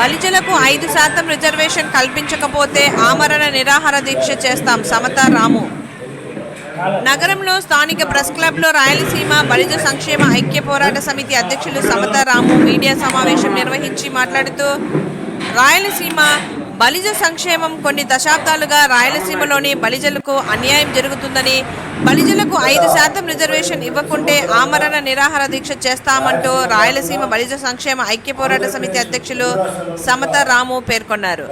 బలిజలకు ఐదు శాతం రిజర్వేషన్ కల్పించకపోతే ఆమరణ నిరాహార దీక్ష చేస్తాం సమత రాము. నగరంలో స్థానిక ప్రెస్ క్లబ్లో రాయలసీమ బలిజ సంక్షేమ ఐక్య పోరాట సమితి అధ్యక్షులు సమత రాము మీడియా సమావేశం నిర్వహించి మాట్లాడుతూ రాయలసీమ బలిజ సంక్షేమం కొన్ని దశాబ్దాలుగా రాయలసీమలోని బలిజలకు అన్యాయం జరుగుతుందని బలిజలకు ఐదు శాతం రిజర్వేషన్ ఇవ్వకుంటే ఆమరణ నిరాహార దీక్ష చేస్తామంటూ రాయలసీమ బలిజ సంక్షేమ ఐక్య పోరాట సమితి అధ్యక్షులు సమత రాము పేర్కొన్నారు.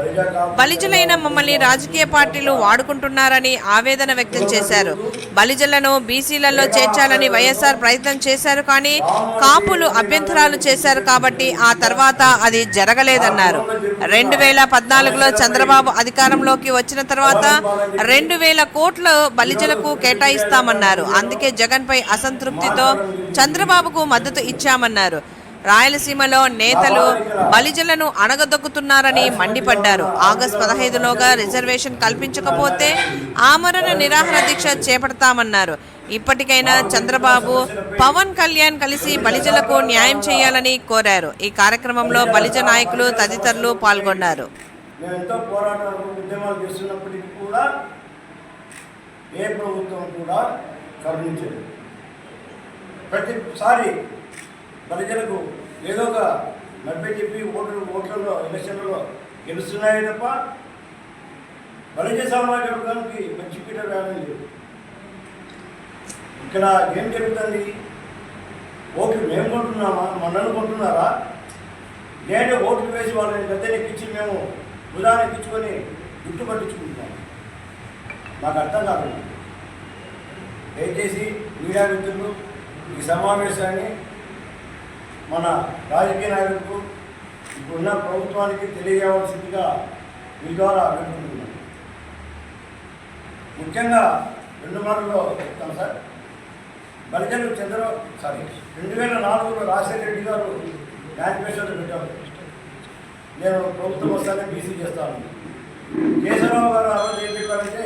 బలిజలైన మమ్మల్ని రాజకీయ పార్టీలు వాడుకుంటున్నారని ఆవేదన వ్యక్తం చేశారు. బలిజలను బీసీలలో చేర్చాలని వైఎస్ఆర్ ప్రయత్నం చేశారు కానీ కాపులు అభ్యంతరాలు చేశారు కాబట్టి ఆ తర్వాత అది జరగలేదన్నారు. రెండు వేల పద్నాలుగులో చంద్రబాబు అధికారంలోకి వచ్చిన తర్వాత రెండు వేల కోట్లు బలిజలకు కేటాయిస్తామన్నారు. అందుకే జగన్ పై అసంతృప్తితో చంద్రబాబుకు మద్దతు ఇచ్చామన్నారు. రాయలసీమలో నేతలు బలిజలను అణగదొక్కుతున్నారని మండిపడ్డారు. ఆగస్టు పదహైదులోగా రిజర్వేషన్ కల్పించకపోతే ఆమరణ నిరాహార దీక్ష చేపడతామన్నారు. ఇప్పటికైనా చంద్రబాబు పవన్ కళ్యాణ్ కలిసి బలిజలకు న్యాయం చేయాలని కోరారు. ఈ కార్యక్రమంలో బలిజ నాయకులు తదితరులు పాల్గొన్నారు. మేము ఎంతో పోరాటాలు ఉద్యమాలు చేస్తున్నప్పటికీ కూడా ఏ ప్రభుత్వం కూడా కరుణించదు. ప్రతిసారి ప్రజలకు ఏదో ఒక నబ్బే చెప్పి ఓట్లు ఓట్లలో ఎలక్షన్లలో గెలుస్తున్నాయి తప్ప బలిజ సామాజిక వర్గానికి మంచి పీట వేయడం లేదు. ఇక్కడ ఏం జరుగుతుంది? ఓట్లు మేము కొంటున్నామా? మనల్ని కొంటున్నారా? లేదంటే ఓట్లు వేసి వాళ్ళని పెద్ద ఎక్కించి మేము ఉదాహరణ ఎక్కించుకొని గుట్టు పట్టించుకుంటున్నాను నాకు అర్థం కాకుండా దయచేసి మీడియా మిత్రులు ఈ సమావేశాన్ని మన రాజకీయ నాయకులకు ఇప్పుడున్న ప్రభుత్వానికి తెలియజేయవలసిందిగా మీ ద్వారా పెట్టుకుంటున్నాను ముఖ్యంగా రెండు మాటల్లో చెప్తాను సార్. బలిజలు చంద్ర సారీ రెండు వేల నాలుగులో రాజశేఖర రెడ్డి గారు మేనిఫెస్టోలో పెట్టారు. నేను ప్రభుత్వం వస్తానే బీసీ చేస్తాను. కేశవరావు గారు ఆ రోజు ఏం చెప్పారంటే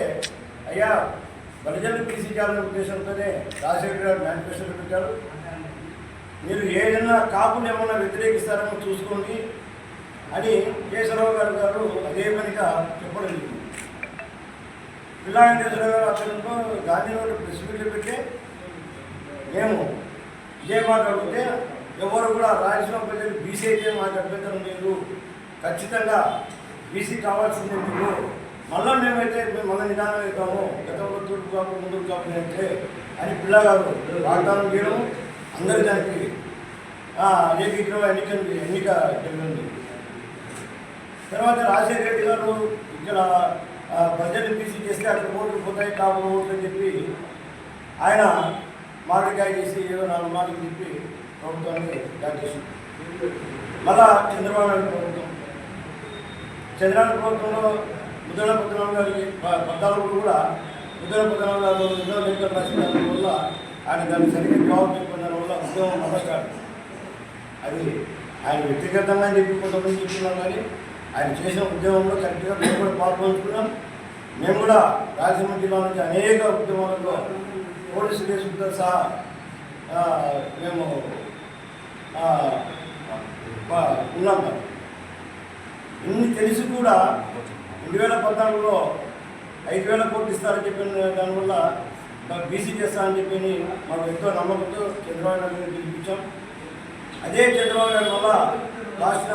అయ్యా బలిజలు బీసీ చేయాలనే ఉద్దేశంతోనే రాజశేఖర గారు మేనిఫెస్టోలో పెట్టారు. మీరు ఏదైనా కాపులు ఏమైనా వ్యతిరేకిస్తారని చూసుకోండి అని కేశవరావు గారు గారు అదే పనిగా చెప్పడం జరిగింది. పిల్లా వెంకటేశ్వర గారు అతనితో గాంధీనగర్ ప్రెస్ మీట్లు పెట్టి మేము ఇదే మాట అడిగితే ఎవరు కూడా రాయలసీమ ప్రజలు బీసీ అయితే మాకు అభ్యంతరం లేదు. ఖచ్చితంగా బీసీ కావాల్సింది మీకు మళ్ళా మేమైతే మేము మళ్ళీ నిదానం అవుతాము గతంలో తూర్పు కాపు ముందుకు కాపు అంటే అని పిల్లగారు వాగ్దానం చేయడం అందరి దానికి ఏకీకరణ ఎన్నిక ఎన్నిక జరిగింది. తర్వాత రాజశేఖర రెడ్డి గారు ఇక్కడ బడ్జెట్ ప్రజలు బీసీ చేస్తే అక్కడ ఓట్లు పోతాయి కాపు ఓట్లు అని చెప్పి ఆయన మామిడికాయ చేసి ఏదో నాలుగు మాటలు చెప్పి ప్రభుత్వాన్ని దాటేసింది మళ్ళా చంద్రబాబు నాయుడు ప్రభుత్వం. చంద్రాల ప్రభుత్వంలో ముద్రణ పద్మనాభం గారికి పద్నాలుగు కూడా ముద్రణ పద్మనాభం గారు ఎన్నో లెక్కలు రాసిన వల్ల ఆయన దాన్ని సరిగ్గా జవాబు చెప్పిన వల్ల ఉద్యమం మొదలకాడు అది ఆయన వ్యక్తిగతంగా చెప్పి కొంతమంది చెప్తున్నాం కానీ ఆయన చేసిన ఉద్యమంలో కరెక్ట్గా మేము కూడా పాల్పంచుకున్నాం. మేము కూడా రాజమండ్రి జిల్లా నుంచి అనేక ఉద్యమాలలో పోలీసు కేసులతో సహా మేము ఉన్నాం ఇన్ని తెలిసి కూడా రెండు వేల పద్నాలుగులో ఐదు వేల కోట్లు ఇస్తారని చెప్పిన దానివల్ల బీసీ చేస్తారని చెప్పి మాకు ఎంతో నమ్మకంతో చంద్రబాబు నాయుడు గారిని పిలిపించాం. అదే చంద్రబాబు నాయుడు వల్ల లాస్ట్న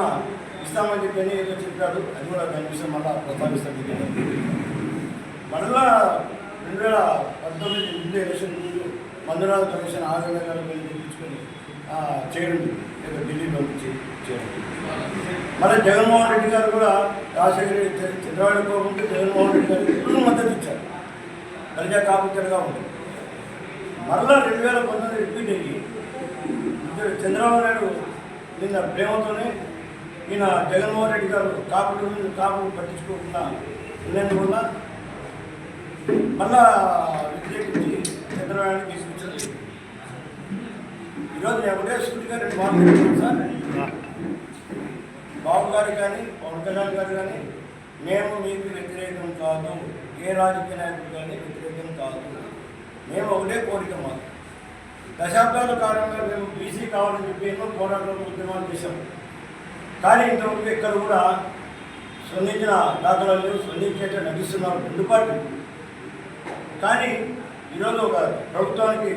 ఇస్తామని చెప్పి ఏదో చెప్పాడు అది కూడా దాని విషయం మళ్ళా ప్రస్తావిస్తాను మరలా రెండు వేల పంతొమ్మిది ముందు ఎలక్షన్ ముందు మందురాజు కమిషన్ ఆరు వేల గారు తెప్పించుకొని చేయడం ఏదో ఢిల్లీ పంపించి చేయడం మళ్ళీ జగన్మోహన్ రెడ్డి గారు కూడా రాజశేఖర రెడ్డి చ- చంద్రబాబు జగన్మోహన్ రెడ్డి గారు ఎప్పుడు మద్దతు ఇచ్చారు. ప్రజా కాపుతలుగా ఉంటుంది మరలా రెండు వేల పంతొమ్మిది రిపీట్ అయ్యి చంద్రబాబు నాయుడు నిన్న ప్రేమతోనే ఈయన జగన్మోహన్ రెడ్డి గారు కాపులు కాపులు పట్టించుకోకుండా ఉన్నందువల్ల మళ్ళా వ్యతిరేకించి చంద్రబాబు నాయుడు తీసుకొచ్చింది ఈరోజు నేను ఒకటే సూటిగా రెండు మాట్లాడుతున్నాను సార్. గారు కానీ పవన్ కళ్యాణ్ గారు కానీ మేము మీకు వ్యతిరేకం కాదు. ఏ రాజకీయ నాయకుడు కానీ వ్యతిరేకం కాదు. మేము ఒకటే కోరిక మాకు. దశాబ్దాల కాలంగా మేము బీసీ కావాలని చెప్పి ఎన్నో పోరాటాలు ఉద్యమాలు చేశాం. కానీ ఇంతవరకు ఇక్కడ కూడా స్పందించిన దాఖలాలు స్పందించేట నటిస్తున్నారు రెండు పార్టీలు. కానీ ఈరోజు ఒక ప్రభుత్వానికి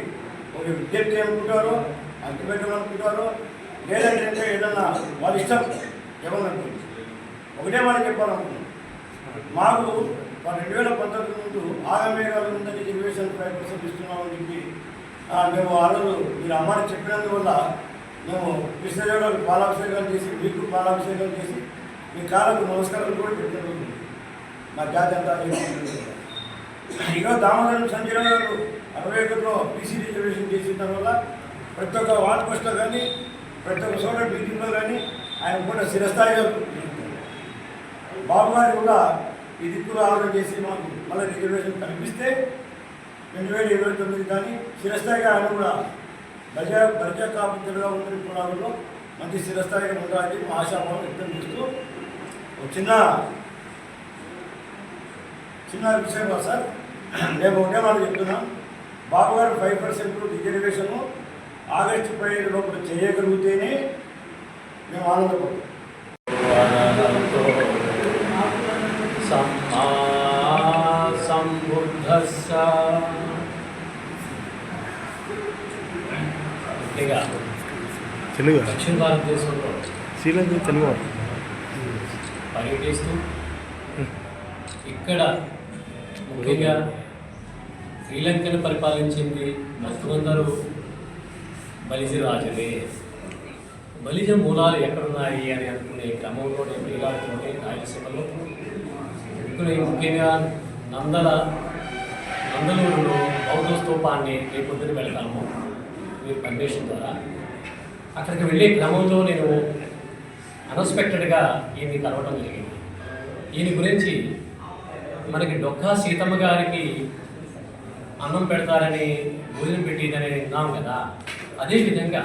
ఒక విజ్ఞప్తి అనుకుంటారో అంతిపెట్టమనుకుంటారో లేదంటే ఏదన్నా వాళ్ళ ఇష్టం ఏమనుకుంటుంది ఒకటే మనం చెప్పాలనుకున్నాం మాకు రెండు వేల పంతొమ్మిది ముందు ఆగమేఘాల ఉందని రిజర్వేషన్ ఫైవ్ పర్సెంట్ ఇస్తున్నామని చెప్పి మేము ఆ రోజు మీరు అమ్మాయి చెప్పినందువల్ల మేము కృష్ణదేవుడు పాలాభిషేకాలు చేసి మీకు పాలాభిషేకాలు చేసి మీ కాళ్ళకు నమస్కారాలు కూడా పెట్టిన మా జాతి అంతా చేసుకుంటుంది. ఈరోజు దామోదరం సంజయ్ గారు అరవై ఒకటిలో బీసీ రిజర్వేషన్ చేసిన వల్ల ప్రతి ఒక్క వార్డ్ పోస్ట్లో కానీ ప్రతి ఒక్క సోడర్ మీటింగ్లో కానీ ఆయన కూడా స్థిరస్థాయిగా బాబు గారు కూడా ఈ దిక్కులు ఆలోచన చేసి మాకు మళ్ళీ రిజర్వేషన్ కల్పిస్తే రెండు వేల ఇరవై తొమ్మిది కానీ శిరస్థాయిగా ఆయన కూడా ప్రజా ప్రజా కాపుతులుగా ఉండే కులాలలో మంచి స్థిరస్థాయిగా ఉండాలని మా ఆశాభావం వ్యక్తం చేస్తూ ఒక చిన్న చిన్న విషయం కాదు సార్. మేము ఒకే మాట చెప్తున్నాం. బాబు గారు ఫైవ్ పర్సెంట్ రిజర్వేషన్ ఆగస్టు పదిహేను లోపల చేయగలిగితేనే మేము ఆనందపడతాం. సంబుద్ధస్స తెలుగు. దక్షిణ భారతదేశంలో. శ్రీలంక తెలుగు. పర్యటిస్తూ ఇక్కడ ముఖ్యంగా శ్రీలంకను పరిపాలించింది మొత్తం అందరూ బలిజి రాజులే బలిజ మూలాలు ఎక్కడున్నాయి అని అనుకునే క్రమంలో నేను ప్రియాడుతుంటే రాయలసీమలో ఇక్కడ ముఖ్యంగా నందల నందలూరులో బౌద్ధ స్తూపాన్ని రేపొద్దున వెళ్తాము. మీరు పర్మిషన్ ద్వారా. అక్కడికి వెళ్ళే క్రమంలో నేను అన్ఎక్స్పెక్టెడ్గా ఈయన్ని కలవడం జరిగింది. ఈయన గురించి మనకి డొక్కా సీతమ్మ గారికి అన్నం పెడతారని భోజనం పెట్టిందని విన్నాం కదా. అదేవిధంగా